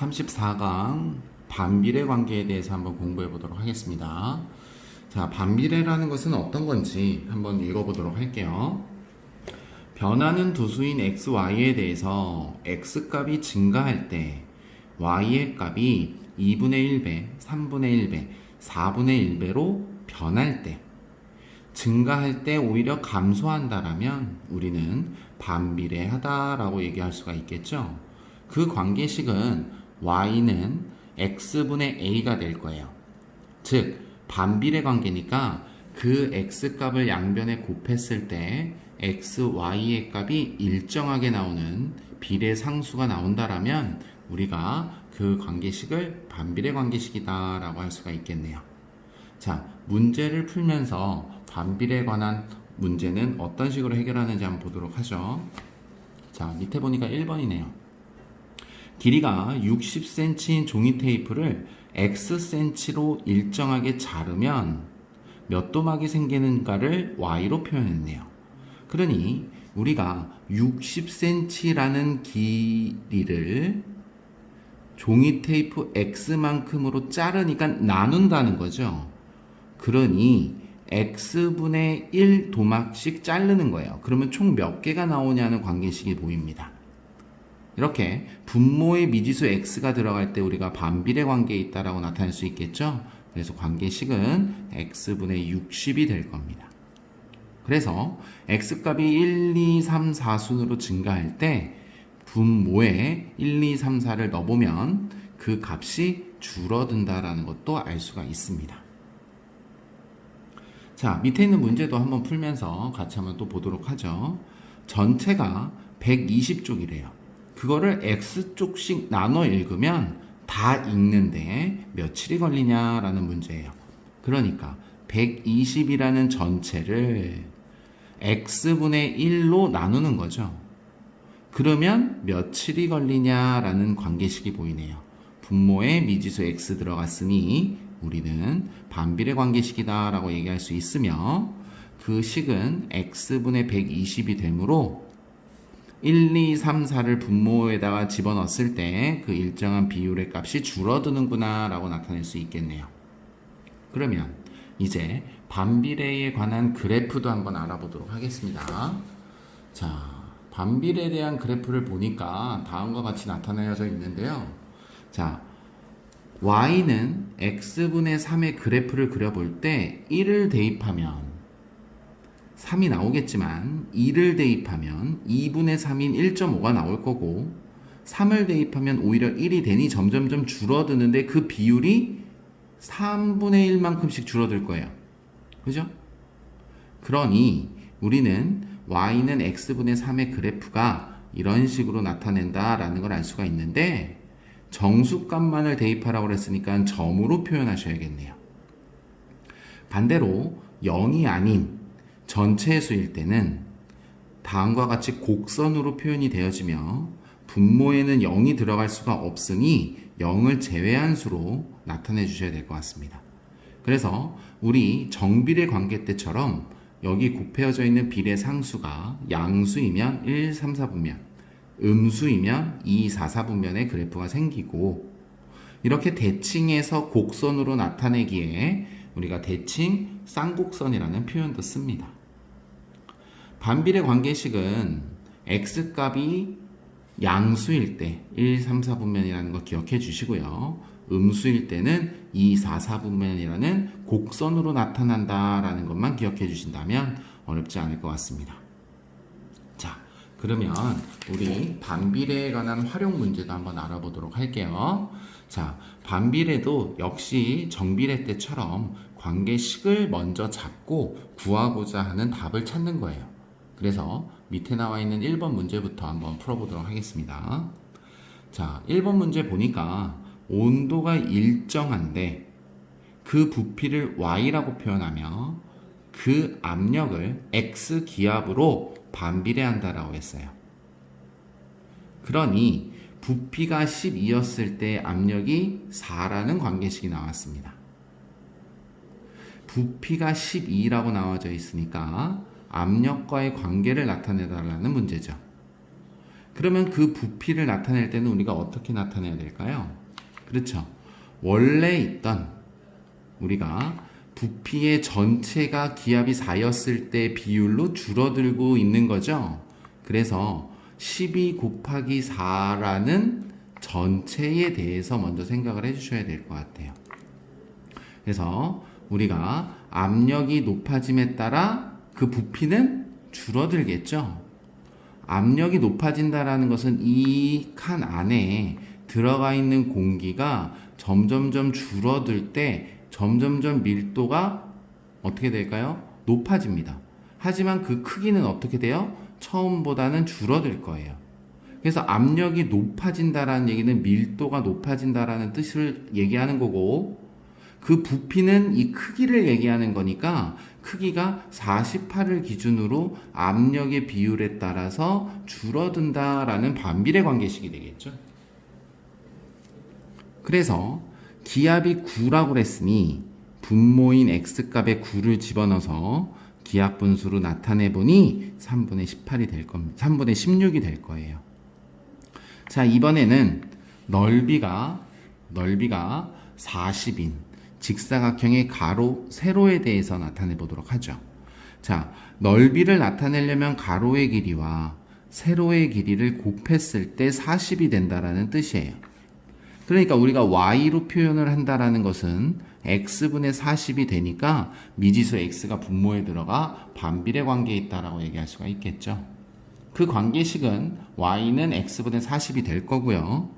34강 반비례 관계에 대해서 한번 공부해 보도록 하겠습니다. 자, 반비례라는 것은 어떤 건지 한번 읽어보도록 할게요. 변하는 두수인 x, y에 대해서 x 값이 증가할 때 y의 값이 2분의 1배, 3분의 1배, 4분의 1배로 변할 때 증가할 때 오히려 감소한다라면 우리는 반비례하다라고 얘기할 수가 있겠죠. 그 관계식은 y는 x분의 a가 될 거예요. 즉 반비례 관계니까 그 x 값을 양변에 곱했을 때 x, y의 값이 일정하게 나오는 비례 상수가 나온다라면 우리가 그 관계식을 반비례 관계식이다 라고 할 수가 있겠네요. 자, 문제를 풀면서 반비례에 관한 문제는 어떤 식으로 해결하는지 한번 보도록 하죠. 자, 밑에 보니까 1번이네요. 길이가 60cm인 종이 테이프를 Xcm로 일정하게 자르면 몇 도막이 생기는가를 Y로 표현했네요. 그러니 우리가 60cm라는 길이를 종이 테이프 X만큼으로 자르니까 나눈다는 거죠. 그러니 X분의 1 도막씩 자르는 거예요. 그러면 총 몇 개가 나오냐는 관계식이 보입니다. 이렇게 분모의 미지수 x가 들어갈 때 우리가 반비례 관계에 있다라고 나타낼 수 있겠죠. 그래서 관계식은 x분의 60이 될 겁니다. 그래서 x값이 1, 2, 3, 4순으로 증가할 때 분모에 1, 2, 3, 4를 넣어보면 그 값이 줄어든다라는 것도 알 수가 있습니다. 자, 밑에 있는 문제도 한번 풀면서 같이 한번 또 보도록 하죠. 전체가 120쪽이래요. 그거를 x쪽씩 나눠 읽으면 다 읽는데 며칠이 걸리냐라는 문제예요. 그러니까 120이라는 전체를 x분의 1로 나누는 거죠. 그러면 며칠이 걸리냐라는 관계식이 보이네요. 분모에 미지수 x 들어갔으니 우리는 반비례 관계식이다라고 얘기할 수 있으며 그 식은 x분의 120이 되므로 1, 2, 3, 4를 분모에다가 집어넣었을 때 그 일정한 비율의 값이 줄어드는구나 라고 나타낼 수 있겠네요. 그러면 이제 반비례에 관한 그래프도 한번 알아보도록 하겠습니다. 자, 반비례에 대한 그래프를 보니까 다음과 같이 나타내져 있는데요. 자, y는 x분의 3의 그래프를 그려볼 때 1을 대입하면 3이 나오겠지만 2를 대입하면 2분의 3인 1.5가 나올 거고 3을 대입하면 오히려 1이 되니 점점점 줄어드는데 그 비율이 3분의 1만큼씩 줄어들 거예요. 그죠? 그러니 우리는 y는 x분의 3의 그래프가 이런 식으로 나타낸다라는 걸 알 수가 있는데 정수값만을 대입하라고 그랬으니까 점으로 표현하셔야겠네요. 반대로 0이 아닌 전체의 수일 때는 다음과 같이 곡선으로 표현이 되어지며 분모에는 0이 들어갈 수가 없으니 0을 제외한 수로 나타내 주셔야 될 것 같습니다. 그래서 우리 정비례 관계 때처럼 여기 곱해져 있는 비례 상수가 양수이면 1, 3, 4분면, 음수이면 2, 4, 4분면의 그래프가 생기고 이렇게 대칭해서 곡선으로 나타내기에 우리가 대칭 쌍곡선이라는 표현도 씁니다. 반비례 관계식은 x값이 양수일 때 1, 3, 4분면이라는 거 기억해 주시고요. 음수일 때는 2, 4, 4분면이라는 곡선으로 나타난다라는 것만 기억해 주신다면 어렵지 않을 것 같습니다. 자, 그러면 우리 반비례에 관한 활용 문제도 한번 알아보도록 할게요. 자, 반비례도 역시 정비례 때처럼 관계식을 먼저 잡고 구하고자 하는 답을 찾는 거예요. 그래서 밑에 나와 있는 1번 문제부터 한번 풀어보도록 하겠습니다. 자, 1번 문제 보니까 온도가 일정한데 그 부피를 y라고 표현하며 그 압력을 x 기압으로 반비례한다라고 했어요. 그러니 부피가 12였을 때 압력이 4라는 관계식이 나왔습니다. 부피가 12라고 나와져 있으니까 압력과의 관계를 나타내달라는 문제죠. 그러면 그 부피를 나타낼 때는 우리가 어떻게 나타내야 될까요? 그렇죠. 원래 있던 우리가 부피의 전체가 기압이 4였을 때 비율로 줄어들고 있는 거죠. 그래서 12 곱하기 4라는 전체에 대해서 먼저 생각을 해주셔야 될 것 같아요. 그래서 우리가 압력이 높아짐에 따라 그 부피는 줄어들겠죠. 압력이 높아진다라는 것은 이 칸 안에 들어가 있는 공기가 점점점 줄어들 때 점점점 밀도가 어떻게 될까요? 높아집니다. 하지만 그 크기는 어떻게 돼요? 처음보다는 줄어들 거예요. 그래서 압력이 높아진다라는 얘기는 밀도가 높아진다라는 뜻을 얘기하는 거고 그 부피는 이 크기를 얘기하는 거니까 크기가 48을 기준으로 압력의 비율에 따라서 줄어든다라는 반비례 관계식이 되겠죠. 그래서 기압이 9라고 그랬으니 분모인 x값에 9를 집어넣어서 기압 분수로 나타내 보니 3분의 18이 될 겁니다. 3분의 16이 될 거예요. 자, 이번에는 넓이가 넓이가 40인 직사각형의 가로, 세로에 대해서 나타내 보도록 하죠. 자, 넓이를 나타내려면 가로의 길이와 세로의 길이를 곱했을 때 40이 된다라는 뜻이에요. 그러니까 우리가 y로 표현을 한다라는 것은 x분의 40이 되니까 미지수 x가 분모에 들어가 반비례 관계에 있다라고 얘기할 수가 있겠죠. 그 관계식은 y는 x분의 40이 될 거고요.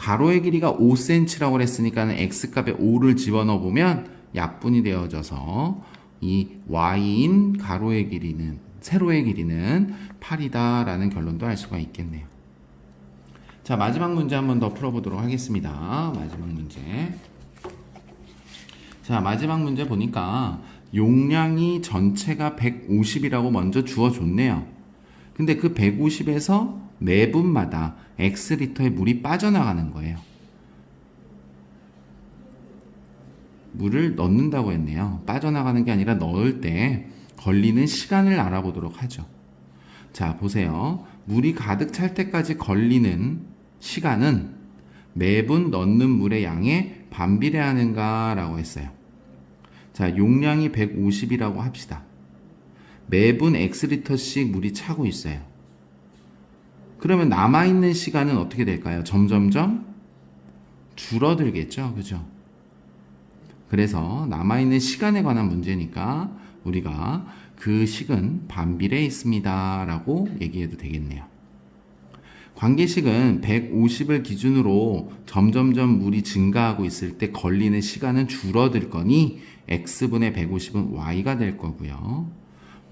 가로의 길이가 5cm라고 그랬으니까 x값에 5를 집어넣어 보면 약분이 되어져서 이 y인 가로의 길이는 세로의 길이는 8이다라는 결론도 알 수가 있겠네요. 자, 마지막 문제 한번 더 풀어보도록 하겠습니다. 마지막 문제. 자, 마지막 문제 보니까 용량이 전체가 150이라고 먼저 주어줬네요. 근데 그 150에서 매분마다 X리터의 물이 빠져나가는 거예요. 물을 넣는다고 했네요. 빠져나가는 게 아니라 넣을 때 걸리는 시간을 알아보도록 하죠. 자, 보세요. 물이 가득 찰 때까지 걸리는 시간은 매분 넣는 물의 양에 반비례하는가라고 했어요. 자, 용량이 150이라고 합시다. 매분 X리터씩 물이 차고 있어요. 그러면 남아있는 시간은 어떻게 될까요? 점점점 줄어들겠죠. 그죠? 그래서 남아있는 시간에 관한 문제니까 우리가 그 식은 반비례 있습니다. 라고 얘기해도 되겠네요. 관계식은 150을 기준으로 점점점 물이 증가하고 있을 때 걸리는 시간은 줄어들 거니 x분의 150은 y가 될 거고요.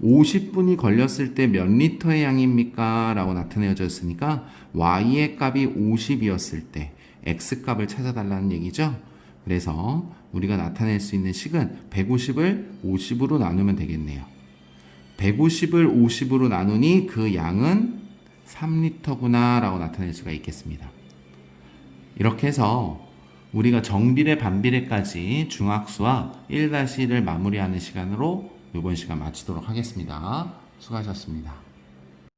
50분이 걸렸을 때 몇 리터의 양입니까? 라고 나타내어졌으니까 y의 값이 50이었을 때 x값을 찾아달라는 얘기죠. 그래서 우리가 나타낼 수 있는 식은 150을 50으로 나누면 되겠네요. 150을 50으로 나누니 그 양은 3리터구나 라고 나타낼 수가 있겠습니다. 이렇게 해서 우리가 정비례 반비례까지 중학수와 1-1을 마무리하는 시간으로 이번 시간 마치도록 하겠습니다. 수고하셨습니다.